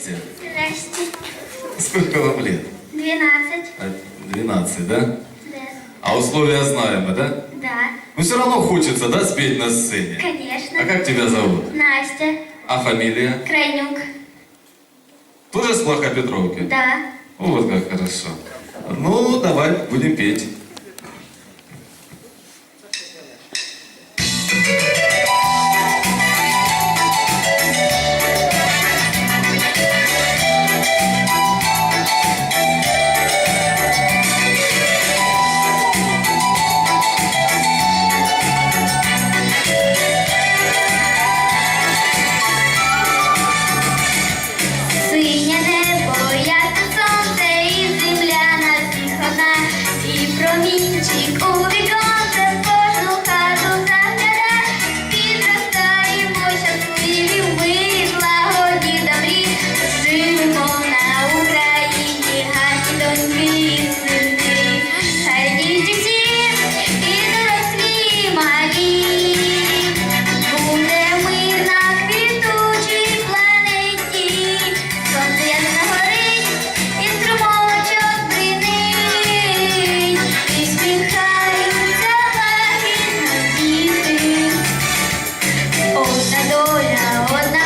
Здравствуйте. Здрасте. Сколько вам лет? 12. А, 12, да? Да. А условия знаем, да? Да. Ну все равно хочется, да, спеть на сцене? Конечно. А как тебя зовут? Настя. А фамилия? Крайнюк. Тоже с Петровки? Да. Вот как хорошо. Ну, давай, будем петь. Одна доля, одна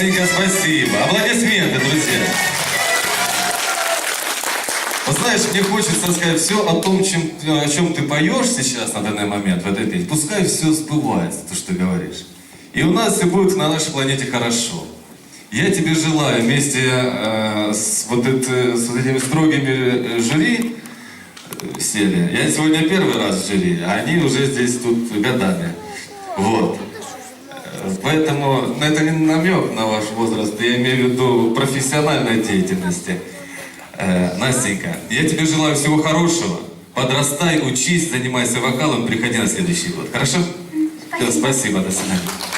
Настенька, спасибо. Аплодисменты, друзья. Вот знаешь, мне хочется сказать все о том, чем, о чем ты поешь сейчас на данный момент в этой песне. Пускай все сбывается, то, что ты говоришь. И у нас все будет на нашей планете хорошо. Я тебе желаю вместе э, с, вот это- с вот этими строгими э, жюри э, сели. Я сегодня первый раз в жюри, а они уже здесь тут годами. Вот. Поэтому ну, это не намек на ваш возраст, я имею в виду профессиональной деятельности. Э, Настенька, я тебе желаю всего хорошего. Подрастай, учись, занимайся вокалом, приходи на следующий год. Хорошо? Спасибо. спасибо, до свидания.